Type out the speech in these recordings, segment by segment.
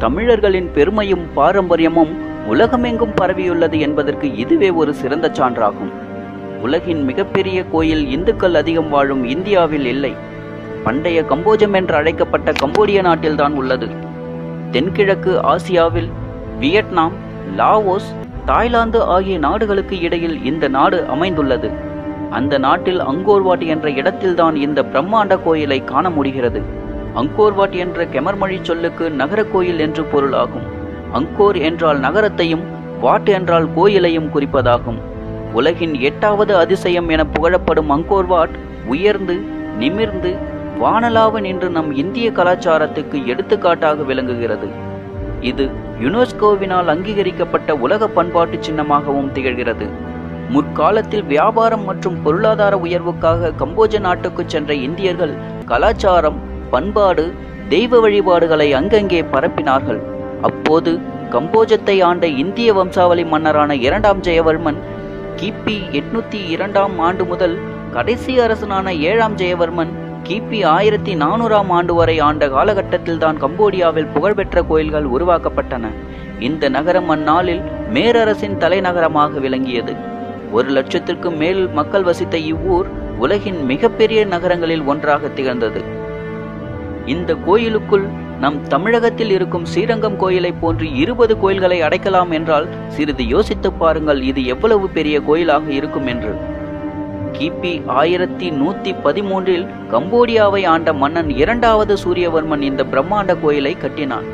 தமிழர்களின் பெருமையும் பாரம்பரியமும் உலகமெங்கும் பரவியுள்ளது என்பதற்கு இதுவே ஒரு சிறந்த சான்றாகும். உலகின் மிகப்பெரிய கோயில் இந்துக்கள் அதிகம் வாழும் இந்தியாவில் இல்லை. பண்டைய கம்போஜம் என்று அழைக்கப்பட்ட கம்போடிய நாட்டில்தான் உள்ளது. தென்கிழக்கு ஆசியாவில் வியட்நாம் லாவோஸ் தாய்லாந்து ஆகிய நாடுகளுக்கு இடையில் இந்த நாடு அமைந்துள்ளது. அந்த நாட்டில் அங்கோர்வாட் என்ற இடத்தில்தான் இந்த பிரம்மாண்ட கோயிலை காண முடிகிறது. அங்கோர்வாட் என்ற கெமர்மொழி சொல்லுக்கு நகர கோயில் என்று பொருளாகும் அங்கோர் என்றால் நகரத்தையும் வாட் என்றால் கோயிலையும் குறிப்பதாகும். உலகின் எட்டாவது அதிசயம் என புகழப்படும் அங்கோர்வாட் உயர்ந்து நிமிர்ந்து வானலாவன் நின்று நம் இந்திய கலாச்சாரத்துக்கு எடுத்துக்காட்டாக விளங்குகிறது. இது யுனெஸ்கோவினால் அங்கீகரிக்கப்பட்ட உலக பண்பாட்டு சின்னமாகவும் திகழ்கிறது. முற்காலத்தில் வியாபாரம் மற்றும் பொருளாதார உயர்வுக்காக கம்போஜ நாட்டுக்கு சென்ற இந்தியர்கள் கலாச்சாரம் பண்பாடு தெய்வ வழிபாடுகளை அங்கங்கே பரப்பினார்கள். அப்போது கம்போஜத்தை ஆண்ட இந்திய வம்சாவளி மன்னரான இரண்டாம் ஜெயவர்மன் கிபி எட்நூத்தி இரண்டாம் ஆண்டு முதல் கடைசி அரசனான ஏழாம் ஜெயவர்மன் கிபி ஆயிரத்தி நானூறாம் ஆண்டு வரை ஆண்ட காலகட்டத்தில் தான் கம்போடியாவில் புகழ்பெற்ற கோயில்கள் உருவாக்கப்பட்டன. இந்த நகரம் அந்நாளில் மேரரசின் தலைநகரமாக விளங்கியது. ஒரு லட்சத்திற்கும் மேல் மக்கள் வசித்த இவ்வூர் உலகின் மிகப்பெரிய நகரங்களில் ஒன்றாக திகழ்ந்தது. இந்த கோயிலுக்குள் நம் தமிழகத்தில் இருக்கும் ஸ்ரீரங்கம் கோயிலை போன்று இருபது கோயில்களை அடைக்கலாம் என்றால் சிறிது யோசித்துப் பாருங்கள் இது எவ்வளவு பெரிய கோயிலாக இருக்கும் என்று. கிபி ஆயிரத்தி நூத்தி பதிமூன்றில் கம்போடியாவை ஆண்ட மன்னன் இரண்டாவது சூரியவர்மன் இந்த பிரம்மாண்ட கோயிலை கட்டினான்.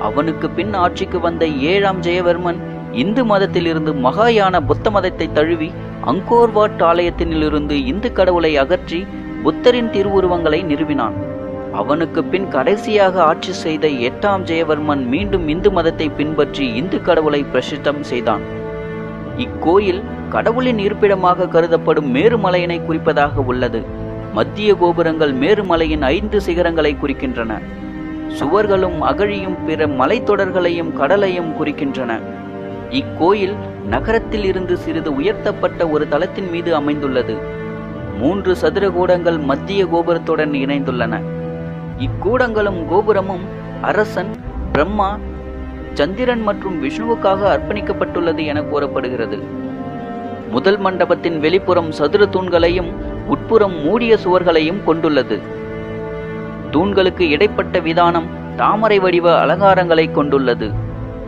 அவனுக்கு பின் ஆட்சிக்கு வந்த ஏழாம் ஜெயவர்மன் இந்து மதத்திலிருந்து மகாயான புத்த மதத்தை தழுவி அங்கோர்வாட் ஆலயத்தினிலிருந்து இந்து கடவுளை அகற்றி புத்தரின் திருவுருவங்களை நிறுவினான். அவனுக்கு பின் கடைசியாக ஆட்சி செய்த எட்டாம் ஜெயவர்மன் மீண்டும் இந்து மதத்தை பின்பற்றி இந்து கடவுளை பிரசித்தம் செய்தான். இக்கோயில் கடவுளின் இருப்பிடமாக கருதப்படும் மேருமலையினை குறிப்பதாக உள்ளது. மத்திய கோபுரங்கள் மேருமலையின் ஐந்து சிகரங்களை குறிக்கின்றன. சுவர்களும் அகழியும் பிற மலைத்தொடர்களையும் கடலையும் குறிக்கின்றன. இக்கோயில் நகரத்தில் இருந்து சிறிது உயர்த்தப்பட்ட ஒரு தளத்தின் மீது அமைந்துள்ளது. மூன்று சதுர கூடங்கள் மத்திய கோபுரத்துடன் இணைந்துள்ளன. இக்கூடங்களும் கோபுரமும் அரசன் பிரம்மா சந்திரன் மற்றும் விஷ்ணுவுக்காக அர்ப்பணிக்கப்பட்டுள்ளது என கூறப்படுகிறது. முதல் மண்டபத்தின் வெளிப்புறம் சதுர தூண்களையும் உட்புறம் மூடிய சுவர்களையும் கொண்டுள்ளது. தூண்களுக்கு இடைப்பட்ட விதானம் தாமரை வடிவ அலங்காரங்களை கொண்டுள்ளது.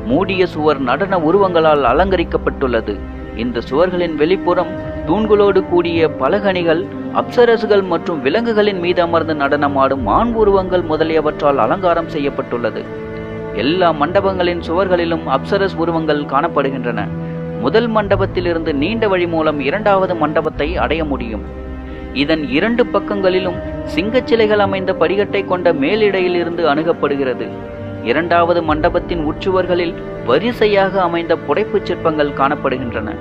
மூடிய சுவர் நடன உருவங்களால் அலங்கரிக்கப்பட்டுள்ளது. இந்த சுவர்களின் வெளிப்புறம் தூண்களோடு கூடிய பலகணிகள் அப்சரசுகள் மற்றும் விலங்குகளின் மீது அமர்ந்து நடனமாடும் ஆண் உருவங்கள் முதலியவற்றால் அலங்காரம் செய்யப்பட்டுள்ளது. எல்லா மண்டபங்களின் சுவர்களிலும் அப்சரஸ் உருவங்கள் காணப்படுகின்றன. முதல் மண்டபத்திலிருந்து நீண்ட வழி மூலம் இரண்டாவது மண்டபத்தை அடைய முடியும். இதன் இரண்டு பக்கங்களிலும் சிங்கச்சிலைகள் அமைந்த படிகட்டை கொண்ட மேலிடையிலிருந்து அணுகப்படுகிறது. இரண்டாவது மண்டபத்தின் உட்சுவர்களில் வரிசையாக அமைந்த புடைப்புச் சிற்பங்கள் காணப்படுகின்றன.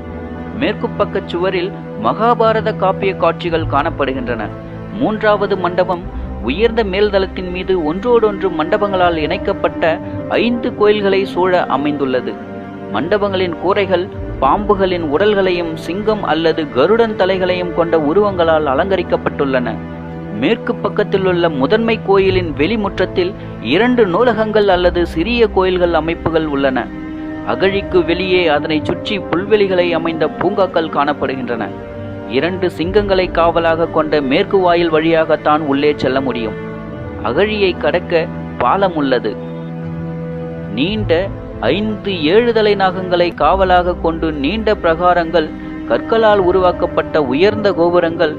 மேற்கு பக்கச் சுவரில் மகாபாரத காப்பிய காட்சிகள் காணப்படுகின்றன. மூன்றாவது மண்டபம் உயர்ந்த மேல்தளத்தின் மீது ஒன்றோடொன்று மண்டபங்களால் இணைக்கப்பட்ட ஐந்து கோயில்களை சூழ அமைந்துள்ளது. மண்டபங்களின் கூரைகள் பாம்புகளின் உடல்களையும் சிங்கம் அல்லது கருடன் தலைகளையும் கொண்ட உருவங்களால் அலங்கரிக்கப்பட்டுள்ளன. மேற்கு பக்கத்தில் உள்ள முதன்மை கோயிலின் வெளிமுற்றத்தில் இரண்டு நூலகங்கள் அல்லது சிறிய கோயில்கள் அமைப்புகள் உள்ளன. அகழிக்கு வெளியே அதனை சுற்றி புல்வெளிகளை அமைந்த பூங்காக்கள் காணப்படுகின்றன. இரண்டு சிங்கங்களை காவலாக கொண்ட மேற்கு வாயில் வழியாகத்தான் உள்ளே செல்ல முடியும். அகழியை கடக்க பாலம் உள்ளது. நீண்ட ஐந்து ஏழுதலை நாகங்களை காவலாக கொண்டு நீண்ட பிரகாரங்கள் கற்களால் உருவாக்கப்பட்ட உயர்ந்த கோபுரங்கள்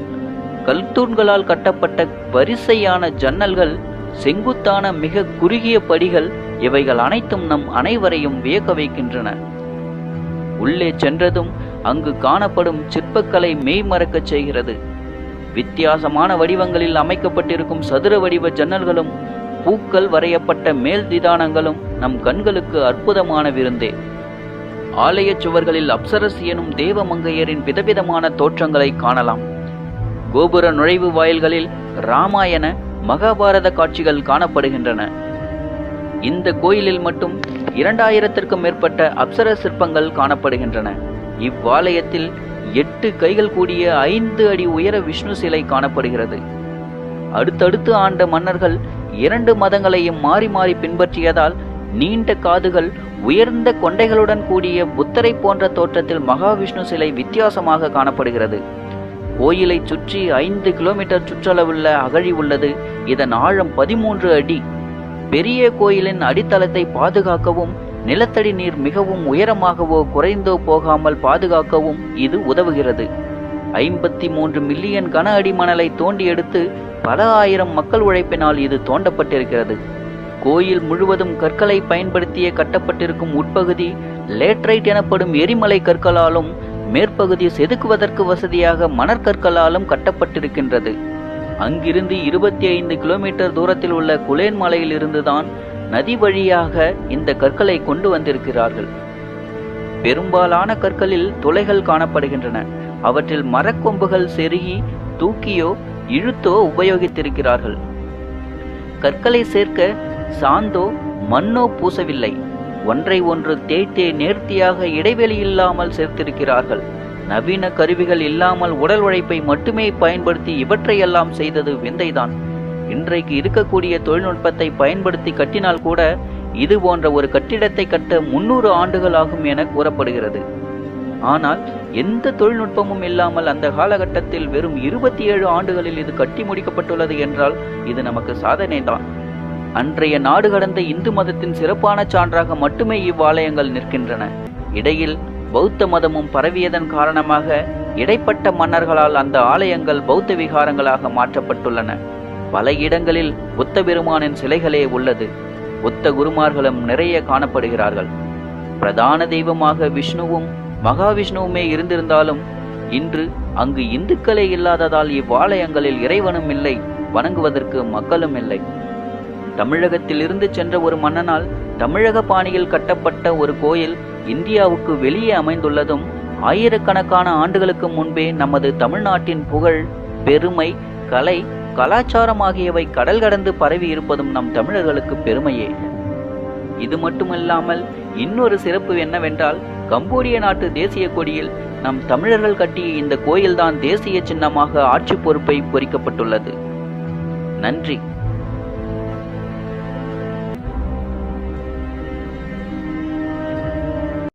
கல்தூண்களால் கட்டப்பட்ட வரிசையான ஜன்னல்கள் செங்குத்தான மிக குறுகிய படிகள் இவைகள் அனைத்தும் நம் அனைவரையும் வியக்க வைக்கின்றன. உள்ளே சென்றதும் அங்கு காணப்படும் சிற்பக்கலை மெய்மறக்கச் செய்கிறது. வித்தியாசமான வடிவங்களில் அமைக்கப்பட்டிருக்கும் சதுர வடிவ ஜன்னல்களும் பூக்கள் வரையப்பட்ட மேல் திதானங்களும் நம் கண்களுக்கு அற்புதமான விருந்தே. ஆலயச் சுவர்களில் அப்சரஸ் எனும் தேவமங்கையரின் விதவிதமான தோற்றங்களை காணலாம். கோபுர நுழைவு வாயில்களில் ராமாயண மகாபாரத காட்சிகள் காணப்படுகின்றன. இந்த கோயிலில் மட்டும் இரண்டாயிரத்திற்கும் மேற்பட்ட அப்சர சிற்பங்கள் காணப்படுகின்றன. இவ்வாலயத்தில் எட்டு கைகள் கூடிய ஐந்து அடி உயர விஷ்ணு சிலை காணப்படுகிறது. அடுத்தடுத்து ஆண்ட மன்னர்கள் இரண்டு மதங்களையும் மாறி மாறி பின்பற்றியதால் நீண்ட காதுகள் உயர்ந்த கொண்டைகளுடன் கூடிய புத்தரை போன்ற தோற்றத்தில் மகாவிஷ்ணு சிலை வித்தியாசமாக காணப்படுகிறது. கோயிலை சுற்றி ஐந்து கிலோமீட்டர் சுற்றளவுள்ள அகழி உள்ளது. இதன் ஆழம் பதிமூன்று அடி. பெரிய கோயிலின் அடித்தளத்தை பாதுகாக்கவும் நிலத்தடி நீர் மிகவும் உயரமாகவோ குறைந்தோ போகாமல் பாதுகாக்கவும் இது உதவுகிறது. ஐம்பத்தி மூன்று மில்லியன் கன அடி மணலை தோண்டி எடுத்து பல ஆயிரம் மக்கள் உழைப்பினால் இது தோண்டப்பட்டிருக்கிறது. கோயில் முழுவதும் கற்களை பயன்படுத்திய கட்டப்பட்டிருக்கும் உட்பகுதி லேட்ரைட் எனப்படும் எரிமலை கற்களாலும் மேற்பகுதி செதுக்குவதற்கு வசதியாக மணற்கற்களாலும் கட்டப்பட்டிருக்கின்றது. அங்கிருந்து இருபத்தி ஐந்து கிலோமீட்டர் தூரத்தில் உள்ள குலேன் மலையிலிருந்துதான் நதி வழியாக இந்த கற்களை கொண்டு வந்திருக்கிறார்கள். பெரும்பாலான கற்களில் துளைகள் காணப்படுகின்றன. அவற்றில் மரக்கொம்புகள் செருகி தூக்கியோ இழுத்தோ உபயோகித்திருக்கிறார்கள். கற்களை சேர்க்க சாந்தோ மண்ணோ பூசவில்லை. ஒன்றை ஒன்று தேய்த்தே நேர்த்தியாக இடைவெளி இல்லாமல் சேர்த்திருக்கிறார்கள். நவீன கருவிகள் இல்லாமல் உடல் உழைப்பை மட்டுமே பயன்படுத்தி இவற்றையெல்லாம் செய்தது விந்தைதான். இன்றைக்கு இருக்கக்கூடிய தொழில்நுட்பத்தை பயன்படுத்தி கட்டினால் கூட இது போன்ற ஒரு கட்டிடத்தை கட்ட முன்னூறு ஆண்டுகள் ஆகும் என கூறப்படுகிறது. ஆனால் எந்த தொழில்நுட்பமும் இல்லாமல் அந்த காலகட்டத்தில் வெறும் இருபத்தி ஏழு ஆண்டுகளில் இது கட்டி முடிக்கப்பட்டுள்ளது என்றால் இது நமக்கு சாதனை தான் அன்றைய நாடு கடந்த இந்து மதத்தின் சிறப்பான சான்றாக மட்டுமே இவ்வாலயங்கள் நிற்கின்றன. இடையில் பௌத்த மதமும் பரவியதன் காரணமாக இடைப்பட்ட மன்னர்களால் அந்த ஆலயங்கள் பௌத்த விகாரங்களாக மாற்றப்பட்டுள்ளன. பல இடங்களில் புத்த பெருமானின் சிலைகளே உள்ளது. புத்த குருமார்களும் நிறைய காணப்படுகிறார்கள். பிரதான தெய்வமாக விஷ்ணுவும் மகாவிஷ்ணுவுமே இருந்திருந்தாலும் இன்று அங்கு இந்துக்களே இல்லாததால் இவ்வாலயங்களில் இறைவனும் இல்லை வணங்குவதற்கு மக்களும் இல்லை. தமிழகத்திலிருந்து சென்ற ஒரு மன்னனால் தமிழக பாணியில் கட்டப்பட்ட ஒரு கோயில் இந்தியாவுக்கு வெளியே அமைந்துள்ளதும் ஆயிரக்கணக்கான ஆண்டுகளுக்கு முன்பே நமது தமிழ்நாட்டின் புகழ் பெருமை கலை கலாச்சாரம் ஆகியவை கடல் கடந்து பரவி இருப்பதும் நம் தமிழர்களுக்கு பெருமையே. இது மட்டுமல்லாமல் இன்னொரு சிறப்பு என்னவென்றால் கம்போடிய நாட்டு தேசிய கொடியில் நம் தமிழர்கள் கட்டிய இந்த கோயில்தான் தேசிய சின்னமாக ஆட்சி பொறுப்பை பொறிக்கப்பட்டுள்ளது. நன்றி.